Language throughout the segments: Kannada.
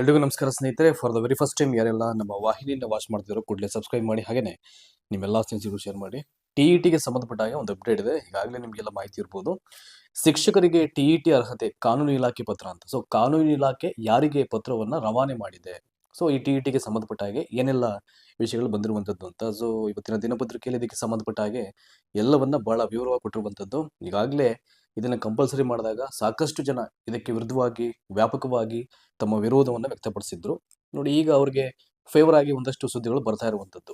ಎಲ್ರಿಗೂ ನಮಸ್ಕಾರ ಸ್ನೇಹಿತರೆ. For the very first time ಯಾರೆಲ್ಲ ನಮ್ಮ ವಾಹಿನಿಯಿಂದ ವಾಚ್ ಮಾಡ್ತಿರೋ ಕೂಡಲೇ ಸಬ್ಸ್ಕ್ರೈಬ್ ಮಾಡಿ. ಹಾಗೇನೆ ನಿಮ್ಮೆಲ್ಲ ಸ್ನೇಹಿತರು ಶೇರ್ ಮಾಡಿ. ಟಿ ಇ ಟಿಗೆ ಸಂಬಂಧಪಟ್ಟ ಹಾಗೆ ಒಂದು ಅಪ್ಡೇಟ್ ಇದೆ. ಈಗಾಗಲೇ ನಿಮಗೆಲ್ಲ ಮಾಹಿತಿ ಇರ್ಬೋದು. ಶಿಕ್ಷಕರಿಗೆ ಟಿ ಇ ಟಿ ಅರ್ಹತೆ ಕಾನೂನು ಇಲಾಖೆ ಪತ್ರ ಅಂತ. ಸೊ ಕಾನೂನು ಇಲಾಖೆ ಯಾರಿಗೆ ಪತ್ರವನ್ನು ರವಾನೆ ಮಾಡಿದೆ? ಸೊ ಈ ಟಿ ಇ ಟಿಗೆ ಸಂಬಂಧಪಟ್ಟ ಹಾಗೆ ಏನೆಲ್ಲ ವಿಷಯಗಳು ಬಂದಿರುವಂಥದ್ದು ಅಂತ ಸೊ ಇವತ್ತಿನ ದಿನಪತ್ರಿಕೆಯಲ್ಲಿ ಇದಕ್ಕೆ ಸಂಬಂಧಪಟ್ಟ ಹಾಗೆ ಎಲ್ಲವನ್ನ ಬಹಳ ವಿವರವಾಗಿ ಕೊಟ್ಟಿರುವಂಥದ್ದು ಈಗಾಗಲೇ ಇದನ್ನು ಕಂಪಲ್ಸರಿ ಮಾಡಿದಾಗ ಸಾಕಷ್ಟು ಜನ ಇದಕ್ಕೆ ವಿರುದ್ಧವಾಗಿ, ವ್ಯಾಪಕವಾಗಿ ತಮ್ಮ ವಿರೋಧವನ್ನು ವ್ಯಕ್ತಪಡಿಸಿದ್ರು. ನೋಡಿ, ಈಗ ಅವ್ರಿಗೆ ಫೇವರ್ ಆಗಿ ಒಂದಷ್ಟು ಸುದ್ದಿಗಳು ಬರ್ತಾ ಇರುವಂತದ್ದು.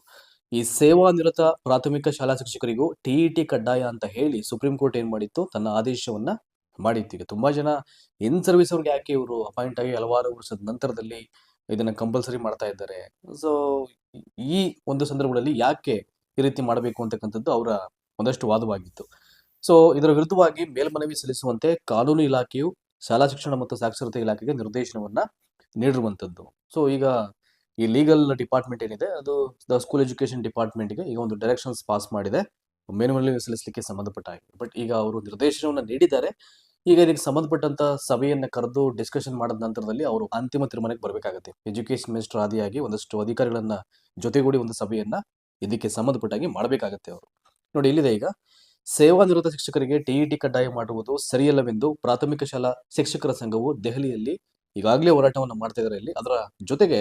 ಈ ಸೇವಾ ನಿರತ ಪ್ರಾಥಮಿಕ ಶಾಲಾ ಶಿಕ್ಷಕರಿಗೂ ಟಿಇಟಿ ಕಡ್ಡಾಯ ಅಂತ ಹೇಳಿ ಸುಪ್ರೀಂ ಕೋರ್ಟ್ ಏನು ಮಾಡಿತ್ತು? ತನ್ನ ಆದೇಶವನ್ನ ಮಾಡಿತ್ತು. ಈಗ ತುಂಬಾ ಜನ ಇನ್ ಸರ್ವಿಸ್ ಅವ್ರಿಗೆ ಯಾಕೆ ಇವರು ಅಪಾಯಿಂಟ್ ಆಗಿ ಹಲವಾರು ವರ್ಷದ ನಂತರದಲ್ಲಿ ಇದನ್ನ ಕಂಪಲ್ಸರಿ ಮಾಡ್ತಾ ಇದ್ದಾರೆ. ಸೊ ಈ ಒಂದು ಸಂದರ್ಭಗಳಲ್ಲಿ ಯಾಕೆ ಈ ರೀತಿ ಮಾಡಬೇಕು ಅಂತಕ್ಕಂಥದ್ದು ಅವರ ಒಂದಷ್ಟು ವಾದವಾಗಿತ್ತು. ಸೊ ಇದರ ವಿರುದ್ಧವಾಗಿ ಮೇಲ್ಮನವಿ ಸಲ್ಲಿಸುವಂತೆ ಕಾನೂನು ಇಲಾಖೆಯು ಶಾಲಾ ಶಿಕ್ಷಣ ಮತ್ತು ಸಾಕ್ಷರತೆ ಇಲಾಖೆಗೆ ನಿರ್ದೇಶನವನ್ನ ನೀಡಿರುವಂತದ್ದು ಸೊ ಈಗ ಈ ಲೀಗಲ್ ಡಿಪಾರ್ಟ್ಮೆಂಟ್ ಏನಿದೆ, ಅದು ದ ಸ್ಕೂಲ್ ಎಜುಕೇಶನ್ ಡಿಪಾರ್ಟ್ಮೆಂಟ್ಗೆ ಈಗ ಒಂದು ಡೈರೆಕ್ಷನ್ಸ್ ಪಾಸ್ ಮಾಡಿದೆ. ಮೇಲ್ಮನವಿ ಸಲ್ಲಿಸಲಿಕ್ಕೆ ಸಂಬಂಧಪಟ್ಟ ಬಟ್ ಈಗ ಅವರು ನಿರ್ದೇಶನವನ್ನ ನೀಡಿದ್ದಾರೆ. ಈಗ ಇದಕ್ಕೆ ಸಂಬಂಧಪಟ್ಟಂತ ಸಭೆಯನ್ನ ಕರೆದು ಡಿಸ್ಕಷನ್ ಮಾಡಿದ ನಂತರದಲ್ಲಿ ಅವರು ಅಂತಿಮ ತೀರ್ಮಾನಕ್ಕೆ ಬರಬೇಕಾಗುತ್ತೆ. ಎಜುಕೇಶನ್ ಮಿನಿಸ್ಟರ್ ಆದಿಯಾಗಿ ಒಂದಷ್ಟು ಅಧಿಕಾರಿಗಳನ್ನ ಜೊತೆಗೂಡಿ ಒಂದು ಸಭೆಯನ್ನ ಇದಕ್ಕೆ ಸಂಬಂಧಪಟ್ಟಾಗಿ ಮಾಡಬೇಕಾಗತ್ತೆ ಅವರು. ನೋಡಿ, ಇಲ್ಲಿದೆ ಈಗ. ಸೇವಾ ನಿರತ ಶಿಕ್ಷಕರಿಗೆ ಟಿಇಟಿ ಕಡ್ಡಾಯ ಮಾಡುವುದು ಸರಿಯಲ್ಲವೆಂದು ಪ್ರಾಥಮಿಕ ಶಾಲಾ ಶಿಕ್ಷಕರ ಸಂಘವು ದೆಹಲಿಯಲ್ಲಿ ಈಗಾಗಲೇ ಹೋರಾಟವನ್ನು ಮಾಡ್ತಾ ಇದ್ದಾರೆ ಇಲ್ಲಿ. ಅದರ ಜೊತೆಗೆ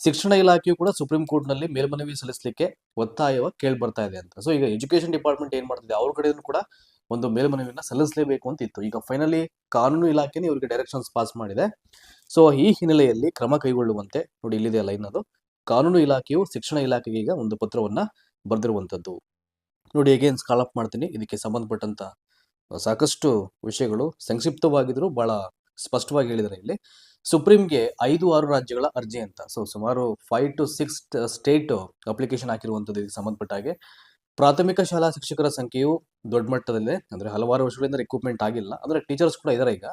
ಶಿಕ್ಷಣ ಇಲಾಖೆಯು ಕೂಡ ಸುಪ್ರೀಂ ಕೋರ್ಟ್ನಲ್ಲಿ ಮೇಲ್ಮನವಿ ಸಲ್ಲಿಸಲಿಕ್ಕೆ ಒತ್ತಾಯವ ಕೇಳಿ ಬರ್ತಾ ಇದೆ ಅಂತ. ಸೊ ಈಗ ಎಜುಕೇಶನ್ ಡಿಪಾರ್ಟ್ಮೆಂಟ್ ಏನ್ ಮಾಡ್ತಿದೆ? ಅವ್ರ ಕಡೆಯೂ ಕೂಡ ಒಂದು ಮೇಲ್ಮನವಿಯನ್ನ ಸಲ್ಲಿಸಲೇಬೇಕು ಅಂತ ಇತ್ತು. ಈಗ ಫೈನಲಿ ಕಾನೂನು ಇಲಾಖೆನೇ ಇವರಿಗೆ ಡೈರೆಕ್ಷನ್ಸ್ ಪಾಸ್ ಮಾಡಿದೆ. ಸೊ ಈ ಹಿನ್ನೆಲೆಯಲ್ಲಿ ಕ್ರಮ ಕೈಗೊಳ್ಳುವಂತೆ ನೋಡಿ ಇಲ್ಲಿದೆ ಲೈನ್ ಅದು. ಕಾನೂನು ಇಲಾಖೆಯು ಶಿಕ್ಷಣ ಇಲಾಖೆಗೆ ಈಗ ಒಂದು ಪತ್ರವನ್ನ ಬರೆದಿರುವಂತದ್ದು. ನೋಡಿ ಅಗೇನ್ ಸ್ಕಾಲ್ ಮಾಡ್ತೀನಿ. ಇದಕ್ಕೆ ಸಂಬಂಧಪಟ್ಟಂತ ಸಾಕಷ್ಟು ವಿಷಯಗಳು ಸಂಕ್ಷಿಪ್ತವಾಗಿದ್ರು ಬಹಳ ಸ್ಪಷ್ಟವಾಗಿ ಹೇಳಿದ್ದಾರೆ ಇಲ್ಲಿ. ಸುಪ್ರೀಂಗೆ ಐದು ಆರು ರಾಜ್ಯಗಳ ಅರ್ಜಿ ಅಂತ. ಸೊ ಸುಮಾರು five to six state application ಹಾಕಿರುವಂಥದ್ದು ಇದಕ್ಕೆ ಸಂಬಂಧಪಟ್ಟ ಹಾಗೆ. ಪ್ರಾಥಮಿಕ ಶಾಲಾ ಶಿಕ್ಷಕರ ಸಂಖ್ಯೆಯು ದೊಡ್ಡ ಮಟ್ಟದಲ್ಲಿ ಅಂದ್ರೆ ಹಲವಾರು ವರ್ಷಗಳಿಂದ ರಿಕ್ರೂಟ್ಮೆಂಟ್ ಆಗಿಲ್ಲ. ಅಂದ್ರೆ ಟೀಚರ್ಸ್ ಕೂಡ ಇದ್ದಾರೆ ಈಗ.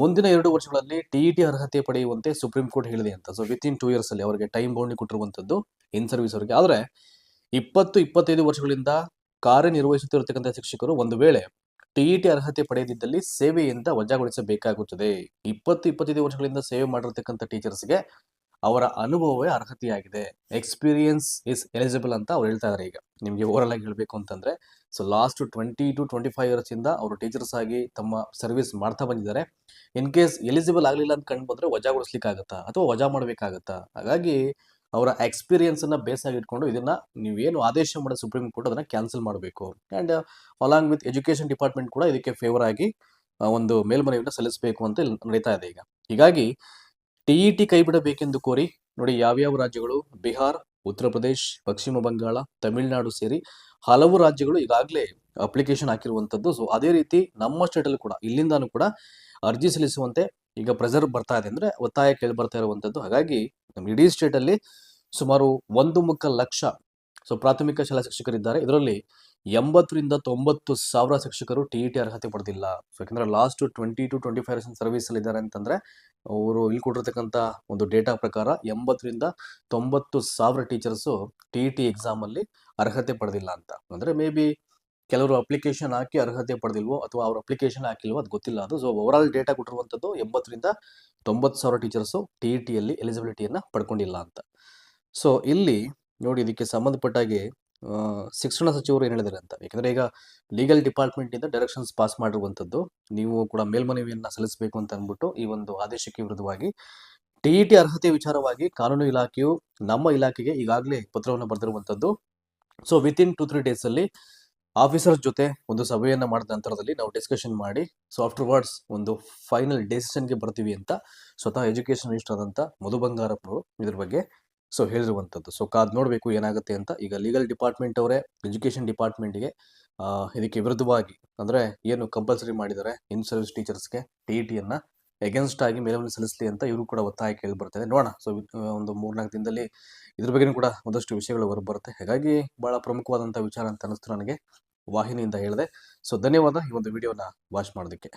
ಮುಂದಿನ ಎರಡು ವರ್ಷಗಳಲ್ಲಿ ಟಿಇಟಿ ಅರ್ಹತೆ ಪಡೆಯುವಂತೆ ಸುಪ್ರೀಂ ಕೋರ್ಟ್ ಹೇಳಿದೆ ಅಂತ. So within two years ಅಲ್ಲಿ ಅವರಿಗೆ ಟೈಮ್ ಬೌಂಡಿ ಕೊಟ್ಟಿರುವಂತದ್ದು ಇನ್ ಸರ್ವಿಸ್ ಅವರಿಗೆ. ಆದ್ರೆ ಇಪ್ಪತ್ತು, ಇಪ್ಪತ್ತೈದು ವರ್ಷಗಳಿಂದ ಕಾರ್ಯನಿರ್ವಹಿಸುತ್ತಿರತಕ್ಕಂಥ ಶಿಕ್ಷಕರು ಒಂದು ವೇಳೆ ಟಿಇಟಿ ಅರ್ಹತೆ ಪಡೆಯದಿದ್ದಲ್ಲಿ ಸೇವೆಯಿಂದ ವಜಾಗೊಳಿಸಬೇಕಾಗುತ್ತದೆ. ಇಪ್ಪತ್ತು, ಇಪ್ಪತ್ತೈದು ವರ್ಷಗಳಿಂದ ಸೇವೆ ಮಾಡಿರತಕ್ಕಂಥ ಟೀಚರ್ಸ್ಗೆ ಅವರ ಅನುಭವವೇ ಅರ್ಹತೆಯಾಗಿದೆ. ಎಕ್ಸ್ಪೀರಿಯನ್ಸ್ ಇಸ್ ಎಲಿಜಿಬಲ್ ಅಂತ ಅವ್ರು ಹೇಳ್ತಾ ಇದಾರೆ ಈಗ. ನಿಮಗೆ ಓವರಲ್ ಆಗಿ ಹೇಳಬೇಕು ಅಂತಂದ್ರೆ so last twenty to twenty five years ಇಂದ ಅವರು ಟೀಚರ್ಸ್ ಆಗಿ ತಮ್ಮ ಸರ್ವಿಸ್ ಮಾಡ್ತಾ ಬಂದಿದ್ದಾರೆ. ಇನ್ ಕೇಸ್ ಎಲಿಜಿಬಲ್ ಆಗಲಿಲ್ಲ ಅಂತ ಕಂಡು ಬಂದ್ರೆ ವಜಾಗೊಳಿಸ್ಲಿಕ್ಕಾಗತ್ತಾ? ಅಥವಾ ವಜಾ ಮಾಡಬೇಕಾಗತ್ತಾ? ಹಾಗಾಗಿ ಅವರ ಎಕ್ಸ್ಪೀರಿಯನ್ಸ್ ಅನ್ನ ಬೇಸ್ ಆಗಿ ಇಟ್ಕೊಂಡು ಇದನ್ನ ನೀವೇನು ಆದೇಶ ಮಾಡೋ ಸುಪ್ರೀಂ ಕೋರ್ಟ್ ಅದನ್ನ ಕ್ಯಾನ್ಸಲ್ ಮಾಡಬೇಕು. And along with education department ಕೂಡ ಇದಕ್ಕೆ ಫೇವರ್ ಆಗಿ ಒಂದು ಮೇಲ್ಮನವಿಯನ್ನು ಸಲ್ಲಿಸಬೇಕು ಅಂತ ನಡೀತಾ ಇದೆ ಈಗ. ಹೀಗಾಗಿ ಟಿಇಟಿ ಕೈ ಬಿಡಬೇಕೆಂದು ಕೋರಿ ನೋಡಿ ಯಾವ್ಯಾವ ರಾಜ್ಯಗಳು? ಬಿಹಾರ್, ಉತ್ತರ ಪ್ರದೇಶ್, ಪಶ್ಚಿಮ ಬಂಗಾಳ, ತಮಿಳುನಾಡು ಸೇರಿ ಹಲವು ರಾಜ್ಯಗಳು ಈಗಾಗಲೇ ಅಪ್ಲಿಕೇಶನ್ ಹಾಕಿರುವಂತದ್ದು. ಸೊ ಅದೇ ರೀತಿ ನಮ್ಮ ಸ್ಟೇಟ್ ಅಲ್ಲಿ ಕೂಡ, ಇಲ್ಲಿಂದಾನು ಕೂಡ ಅರ್ಜಿ ಸಲ್ಲಿಸುವಂತೆ ಈಗ ಪ್ರೆಸರ್ ಬರ್ತಾ ಇದೆ ಅಂದ್ರೆ ಒತ್ತಾಯ ಕೇಳಿ ಬರ್ತಾ ಇರುವಂತದ್ದು. ಹಾಗಾಗಿ ನಮ್ಮ ಇಡೀ ಸ್ಟೇಟ್ ಅಲ್ಲಿ ಸುಮಾರು ಒಂದು ಮುಕ್ಕ ಲಕ್ಷ ಸೊ ಪ್ರಾಥಮಿಕ ಶಾಲಾ ಶಿಕ್ಷಕರಿದ್ದಾರೆ. ಇದರಲ್ಲಿ ಎಂಬತ್ತರಿಂದ ತೊಂಬತ್ತು ಸಾವಿರ ಶಿಕ್ಷಕರು ಟಿ ಇ ಟಿ ಅರ್ಹತೆ ಪಡೆದಿಲ್ಲ. ಸೊ ಯಾಕಂದ್ರೆ last twenty to twenty five service ಅಲ್ಲಿ ಇದ್ದಾರೆ ಅಂತಂದ್ರೆ, ಅವರು ಇಲ್ಲಿ ಕೊಟ್ಟಿರ್ತಕ್ಕಂಥ ಒಂದು ಡೇಟಾ ಪ್ರಕಾರ ಎಂಬತ್ತರಿಂದ ತೊಂಬತ್ತು ಸಾವಿರ teachers T E T exam ಅಲ್ಲಿ ಅರ್ಹತೆ ಪಡೆದಿಲ್ಲ ಅಂತ. ಅಂದ್ರೆ ಮೇ ಬಿ ಕೆಲವರು ಅಪ್ಲಿಕೇಶನ್ ಹಾಕಿ ಅರ್ಹತೆ ಪಡೆದಿಲ್ವೋ ಅಥವಾ ಅವ್ರ ಅಪ್ಲಿಕೇಶನ್ ಹಾಕಿಲ್ವೋ ಅದು ಗೊತ್ತಿಲ್ಲ. ಅದು ಸೊ ಓವರಾಲ್ ಡೇಟಾ ಕೊಟ್ಟಿರುವಂಥದ್ದು ಎಂಬತ್ತರಿಂದ ತೊಂಬತ್ತು ಸಾವಿರ ಟೀಚರ್ಸು ಟಿ ಇ ಟಿಯಲ್ಲಿ ಎಲಿಜಿಬಿಲಿಟಿಯನ್ನು ಪಡ್ಕೊಂಡಿಲ್ಲ ಅಂತ. ಸೊ ಇಲ್ಲಿ ನೋಡಿ ಇದಕ್ಕೆ ಸಂಬಂಧಪಟ್ಟಾಗೆ ಶಿಕ್ಷಣ ಸಚಿವರು ಏನು ಹೇಳಿದ್ದಾರೆ ಅಂತ? ಯಾಕಂದರೆ ಈಗ ಲೀಗಲ್ ಡಿಪಾರ್ಟ್ಮೆಂಟಿಂದ ಡೈರೆಕ್ಷನ್ಸ್ ಪಾಸ್ ಮಾಡಿರುವಂಥದ್ದು, ನೀವು ಕೂಡ ಮೇಲ್ಮನವಿಯನ್ನು ಸಲ್ಲಿಸಬೇಕು ಅಂತ ಅಂದ್ಬಿಟ್ಟು ಈ ಒಂದು ಆದೇಶಕ್ಕೆ ವಿರುದ್ಧವಾಗಿ ಟಿ ಇ ಟಿ ಅರ್ಹತೆ ವಿಚಾರವಾಗಿ ಕಾನೂನು ಇಲಾಖೆಯು ನಮ್ಮ ಇಲಾಖೆಗೆ ಈಗಾಗಲೇ ಪತ್ರವನ್ನು ಬರೆದಿರುವಂಥದ್ದು. So within two three days ಅಲ್ಲಿ ಆಫೀಸರ್ ಜೊತೆ ಒಂದು ಸಭೆಯನ್ನು ಮಾಡಿದ ನಂತರದಲ್ಲಿ ನಾವು ಡಿಸ್ಕಷನ್ ಮಾಡಿ ಸೊ ಆಫ್ಟರ್ ವರ್ಡ್ಸ್ ಒಂದು ಫೈನಲ್ ಡಿಸಿಷನ್ಗೆ ಬರ್ತೀವಿ ಅಂತ, ಸ್ವತಃ ಎಜುಕೇಷನ್ ಮಿನಿಸ್ಟರ್ ಆದಂತ ಮಧು ಬಂಗಾರಪ್ಪರು ಇದ್ರ ಬಗ್ಗೆ ಸೊ ಹೇಳಿರುವಂಥದ್ದು ಸೊ ಕಾದ್ ನೋಡಬೇಕು ಏನಾಗುತ್ತೆ ಅಂತ ಈಗ ಲೀಗಲ್ ಡಿಪಾರ್ಟ್ಮೆಂಟ್ ಅವರೇ ಎಜುಕೇಶನ್ ಡಿಪಾರ್ಟ್ಮೆಂಟ್ಗೆ ಇದಕ್ಕೆ ವಿರುದ್ಧವಾಗಿ ಅಂದ್ರೆ ಏನು ಕಂಪಲ್ಸರಿ ಮಾಡಿದ್ದಾರೆ ಇನ್ ಸರ್ವಿಸ್ ಟೀಚರ್ಸ್ಗೆ ಟಿ ಇ ಟಿಯನ್ನು ಎಗೇನ್ಸ್ಟ್ ಆಗಿ ಮೇಲ್ಮನೆ ಸಲ್ಲಿಸಲಿ ಅಂತ ಇವರು ಕೂಡ ಒತ್ತಾಯ ಕೇಳಿ ಬರ್ತದೆ. ನೋಡೋಣ. ಸೊ ಒಂದು ಮೂರ್ನಾಲ್ಕು ದಿನದಲ್ಲಿ ಇದ್ರ ಬಗ್ಗೆನೂ ಕೂಡ ಒಂದಷ್ಟು ವಿಷಯಗಳು ಹೊರ ಬರುತ್ತೆ. ಹಾಗಾಗಿ ಬಹಳ ಪ್ರಮುಖವಾದಂಥ ವಿಚಾರ ಅಂತ ಅನ್ನಿಸ್ತು ನನಗೆ ವಾಹಿನಿಯಿಂದ ಹೇಳಿದೆ. ಸೊ ಧನ್ಯವಾದ ಈ ಒಂದು ವಿಡಿಯೋನ ವಾಚ್ ಮಾಡೋದಕ್ಕೆ.